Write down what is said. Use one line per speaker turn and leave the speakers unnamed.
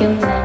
바뀌었네